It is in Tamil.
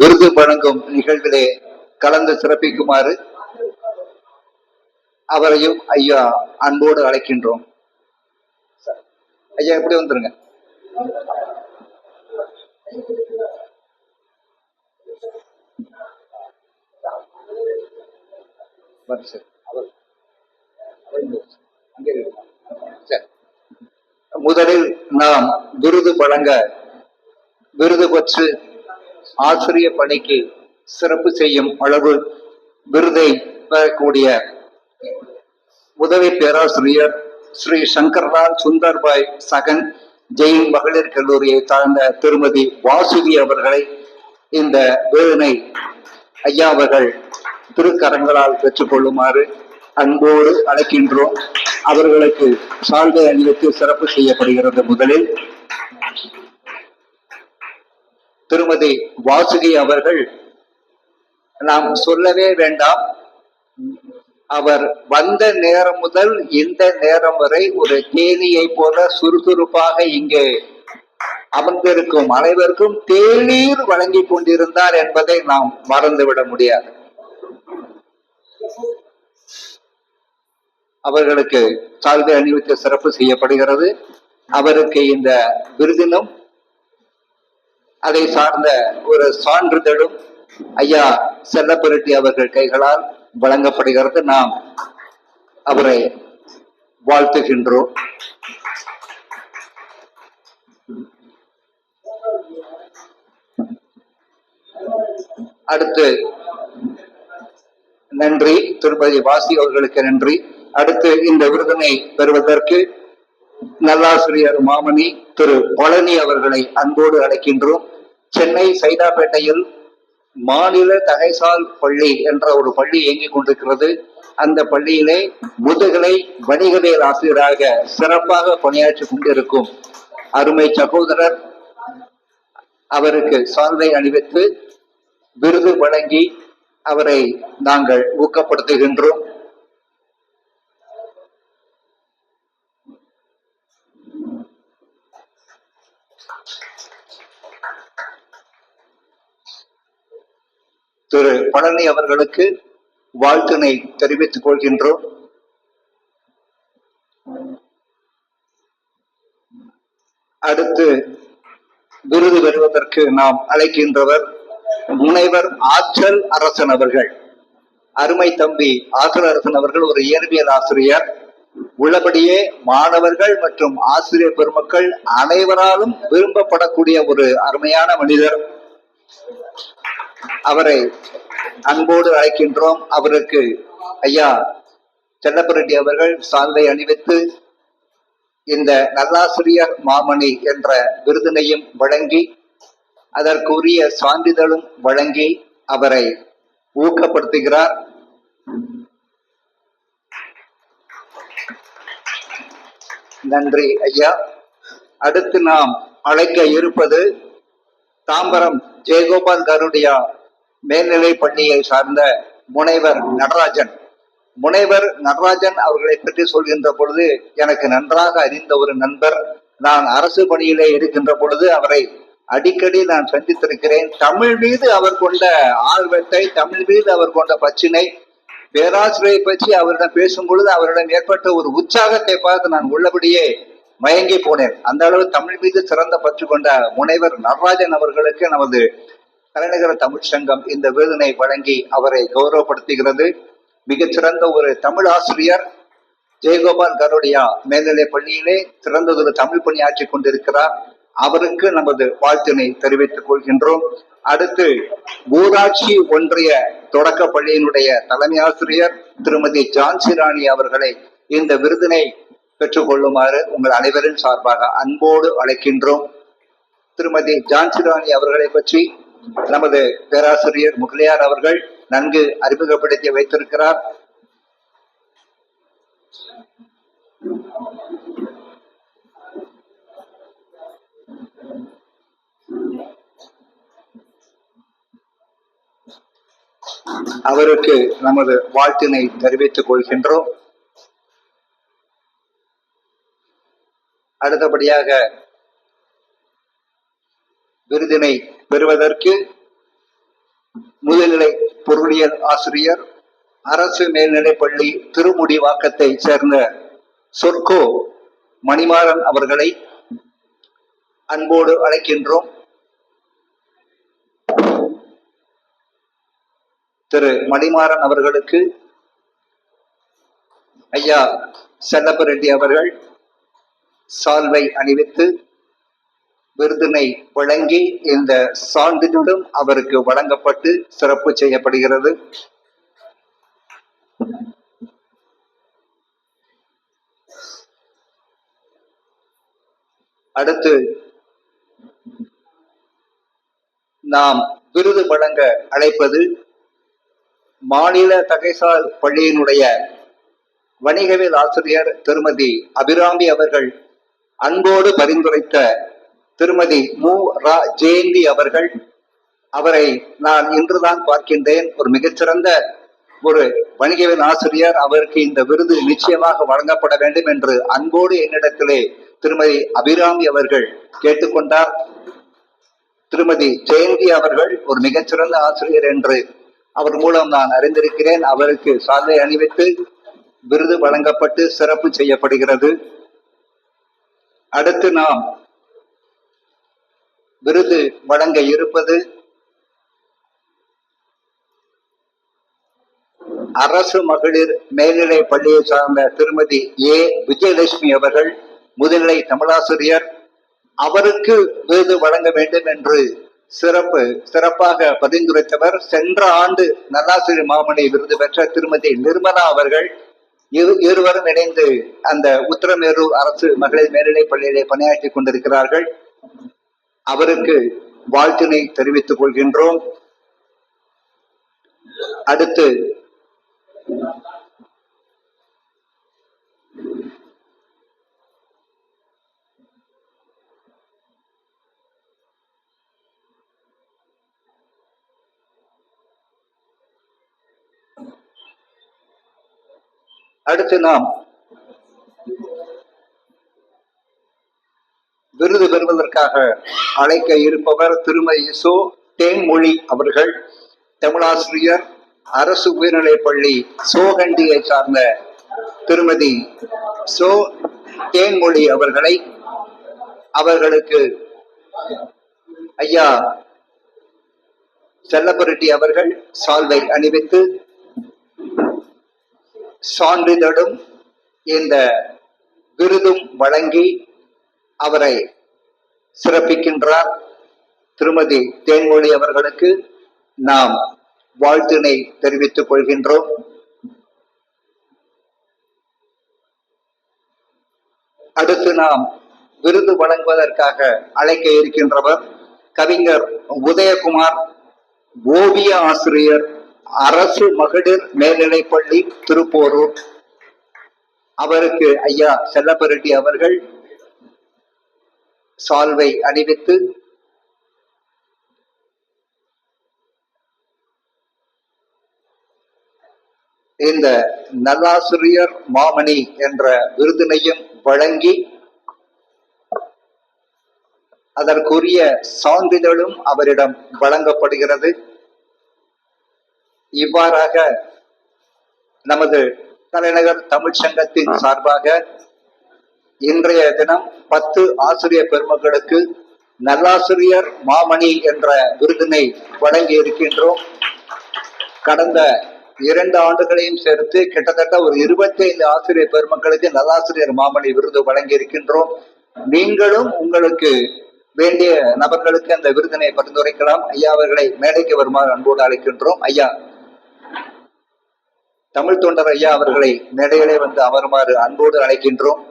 விருது வழங்கும் நிகழ்விலே கலந்து சிறப்பிக்குமாறு அவரையும் ஐயா அன்போடு அழைக்கின்றோம். ஐயா எப்படி வந்துருங்க? முதலில் நாம் விருது வழங்க விருது பெற்று ஆசிரிய பணிக்கு சிறப்பு செய்யும் அளவு விருதை பெறக்கூடிய உதவி பேராசிரியர் ஸ்ரீ சங்கர்லால் சுந்தர்பாய் சகன் ஜெயின் மகளிர் கல்லூரியை சார்ந்த திருமதி வாசுகி அவர்களை இந்த விருதினை ஐயா அவர்கள் திருக்கரங்களால் பெற்றுக்கொள்ளுமாறு அன்போடு அழைக்கின்றோம். அவர்களுக்கு சால்வை அணிவித்து சிறப்பு செய்யப்படுகிறது முதலில். திருமதி வாசுகி அவர்கள் நாம் சொல்லவே வேண்டாம். அவர் வந்த நேரம் முதல் இந்த நேரம் வரை ஒரு தேனியை போல சுறுசுறுப்பாக இங்கே அமர்ந்திருக்கும் அனைவருக்கும் தேநீர் வழங்கி கொண்டிருந்தார் என்பதை நாம் மறந்துவிட முடியாது. அவர்களுக்கு சால்வை அணிவித்து சிறப்பு செய்யப்படுகிறது. அவருக்கு இந்த விருதினும் அதை சார்ந்த ஒரு சான்றிதழும் ஐயா செல்லப்பெருட்டி அவர்கள் கைகளால் வழங்கப்படுகிறது. நாம் அவரை வாழ்த்துகின்றோம். அடுத்து நன்றி. திருப்பதி வாசி அவர்களுக்கு நன்றி. அடுத்து இந்த விருதினை பெறுவதற்கு நல்லாசிரியர் மாமணி திரு பழனி அவர்களை அன்போடு அழைக்கின்றோம். சென்னை சைதாப்பேட்டையில் மாநில தகைசால் பள்ளி என்ற ஒரு பள்ளி இயங்கிக் கொண்டிருக்கிறது. அந்த பள்ளியிலே முதுகலை வணிகவியல் ஆசிரியராக சிறப்பாக பணியாற்றி கொண்டிருக்கும் அருமை சகோதரர் அவருக்கு சால்வை அணிவித்து விருது வழங்கி அவரை நாங்கள் ஊக்கப்படுத்துகின்றோம். திரு பழனி அவர்களுக்கு வாழ்த்தினை தெரிவித்துக் கொள்கின்றோம். அடுத்து விருது பெறுவதற்கு நாம் அழைக்கின்றவர் முனைவர் ஆற்றல் அரசன் அவர்கள். அருமை தம்பி ஆற்றல் அரசன் அவர்கள் ஒரு இயற்பியல் ஆசிரியர். உள்ளபடியே மாணவர்கள் மற்றும் ஆசிரியர் பெருமக்கள் அனைவராலும் விரும்பப்படக்கூடிய ஒரு அருமையான மனிதர். அவரை அன்போடு அழைக்கின்றோம். அவருக்கு ஐயா செல்லப்பரெட்டி அவர்கள் சால்வை அணிவித்து இந்த நல்லாசிரியர் மாமணி என்ற விருதினையும் வழங்கி அதற்குரிய சான்றிதழும் வழங்கி அவரை ஊக்கப்படுத்துகிறார். நன்றி ஐயா. அடுத்து நாம் அழைக்க இருப்பது தாம்பரம் ஜெயகோபால் கருடியா மேல்நிலை பள்ளியை சார்ந்த முனைவர் நடராஜன். முனைவர் நடராஜன் அவர்களை பற்றி சொல்கின்ற பொழுது எனக்கு நன்றாக அறிந்த ஒரு நண்பர் நான் அரசு பணியிலே இருக்கின்ற பொழுது அவரை அடிக்கடி நான் சந்தித்திருக்கிறேன். தமிழ் மீது அவர் கொண்ட ஆர்வத்தை தமிழ் மீது அவர் கொண்ட பச்சினை பேராசிரியை பற்றி அவரிடம் பேசும் பொழுது அவரிடம் ஏற்பட்ட ஒரு உற்சாகத்தை பார்த்து நான் உள்ளபடியே மயங்கி போனேன். அந்த அளவு தமிழ் மீது சிறந்த பற்று கொண்ட முனைவர் நடராஜன் அவர்களுக்கு நமது தலைநகர தமிழ் சங்கம் இந்த விருதினை வழங்கி அவரை கௌரவப்படுத்துகிறது. மிகச்சிறந்த ஒரு தமிழ் ஆசிரியர் ஜெயகோபால் கருடியா மேல்நிலை பள்ளியிலே சிறந்ததொரு தமிழ் பணியாற்றி கொண்டிருக்கிறார். அவருக்கு நமது வாழ்த்தினை தெரிவித்துக் கொள்கின்றோம். அடுத்து ஊராட்சி ஒன்றிய தொடக்க பள்ளியினுடைய தலைமை ஆசிரியர் திருமதி ஜான்சி ராணி அவர்களை இந்த விருதினை பெற்றுக்கொள்ளுமாறு உங்கள் அனைவரின் சார்பாக அன்போடு அழைக்கின்றோம். திருமதி ஜான்சிராணி அவர்களை பற்றி நமது பேராசிரியர் முகலியார் அவர்கள் நன்கு அறிமுகப்படுத்தி வைத்திருக்கிறார். அவருக்கு நமது வாழ்த்தினை தெரிவித்துக் கொள்கின்றோம். அடுத்தபடியாக விருதினை பெறுவதற்கு முதுநிலை பொருளியல் ஆசிரியர் அரசு மேல்நிலைப்பள்ளி திருமுடிவாக்கத்தை சேர்ந்த சொர்க்கோ மணிமாறன் அவர்களை அன்போடு அழைக்கின்றோம். திரு மணிமாறன் அவர்களுக்கு ஐயா செல்லப்ப ரெட்டி அவர்கள் சால்வை அணிவித்து விருதினை வழங்கி இந்த சான்றிதழும் அவருக்கு வழங்கப்பட்டு சிறப்பு செய்யப்படுகிறது. அடுத்து நாம் விருது வழங்க அழைப்பது மாநில தகைசால் பள்ளியினுடைய வணிகவியல் ஆசிரியர் திருமதி அபிராமி அவர்கள் அன்போடு பரிந்துரைத்த திருமதி மு. ரா. ஜெயந்தி அவர்கள் அவரை நான் இன்றுதான் பார்க்கின்றேன். ஒரு மிகச்சிறந்த ஒரு வணிகவியல் ஆசிரியர். அவருக்கு இந்த விருது நிச்சயமாக வழங்கப்பட வேண்டும் என்று அன்போடு என்னிடத்திலே திருமதி அபிராமி அவர்கள் கேட்டுக்கொண்டார். திருமதி ஜெயந்தி அவர்கள் ஒரு மிகச்சிறந்த ஆசிரியர் என்று அவர் மூலம் நான் அறிந்திருக்கிறேன். அவருக்கு சாலை அணிவித்து விருது வழங்கப்பட்டு சிறப்பு செய்யப்படுகிறது. அடுத்து நாம் விருது வழங்க இருப்பது அரசு மகளிர் மேல்நிலை பள்ளியை சார்ந்த திருமதி ஏ. விஜயலட்சுமி அவர்கள் முதுநிலை தமிழாசிரியர் அவருக்கு விருது வழங்க வேண்டும் என்று சிறப்பு சிறப்பாக பரிந்துரைத்தவர். சென்ற ஆண்டு நல்லாசிரியர் மாமணி விருது பெற்ற திருமதி நிர்மலா அவர்கள் இரு இருவரும் இணைந்து அந்த உத்தரமேரு அரசு மகளிர் மேல்நிலைப் பள்ளியிலே பணியாற்றி கொண்டிருக்கிறார்கள். அவருக்கு வாழ்த்தினை தெரிவித்துக் கொள்கின்றோம். அடுத்து அடுத்து நாம் விருது பெறுவதற்காக அழைக்க இருப்பவர் திருமதி இசோ தேன்மொழி அவர்கள் தமிழாசிரியர் அரசு உயர்நிலைப் பள்ளி சோகண்டியை சார்ந்த திருமதி சோ தேன்மொழி அவர்களை அவர்களுக்கு ஐயா செல்லப்பரெட்டி அவர்கள் சால்வை அணிவித்து சான்றிதழும் இந்த விருதும் வழங்கி அவரை சிறப்பிக்கின்றார். திருமதி தேன்மொழி அவர்களுக்கு நாம் வாழ்த்தினை தெரிவித்துக் கொள்கின்றோம். அடுத்து நாம் விருது வழங்குவதற்காக அழைக்க இருக்கின்றவர் கவிஞர் உதயகுமார் ஓவிய ஆசிரியர் அரசு மகளிர் மேல்நிலைப்பள்ளி திருப்போரூர். அவருக்கு ஐயா செல்லப்பரெட்டி அவர்கள் சால்வை அணிவித்து இந்த நல்லாசிரியர் மாமணி என்ற விருதினையும் வழங்கி அதற்குரிய சான்றிதழும் அவரிடம் வழங்கப்படுகிறது. இவ்வாறாக நமது தலைநகர் தமிழ்ச் சங்கத்தின் சார்பாக இன்றைய தினம் பத்து ஆசிரியர் பெருமக்களுக்கு நல்லாசிரியர் மாமணி என்ற விருதினை வழங்கி இருக்கின்றோம். கடந்த இரண்டு ஆண்டுகளையும் சேர்த்து கிட்டத்தட்ட ஒரு இருபத்தி ஐந்து ஆசிரியர் பெருமக்களுக்கு நல்லாசிரியர் மாமணி விருது வழங்கி இருக்கின்றோம். நீங்களும் உங்களுக்கு வேண்டிய நபர்களுக்கு அந்த விருதினை பரிந்துரைக்கலாம். ஐயா அவர்களை மேடைக்கு வருமாறு அன்போடு அழைக்கின்றோம். ஐயா. தமிழ் தொண்டர் ஐயா அவர்களை மேடையிலே வந்து அமருமாறு அன்போடு அழைக்கின்றோம்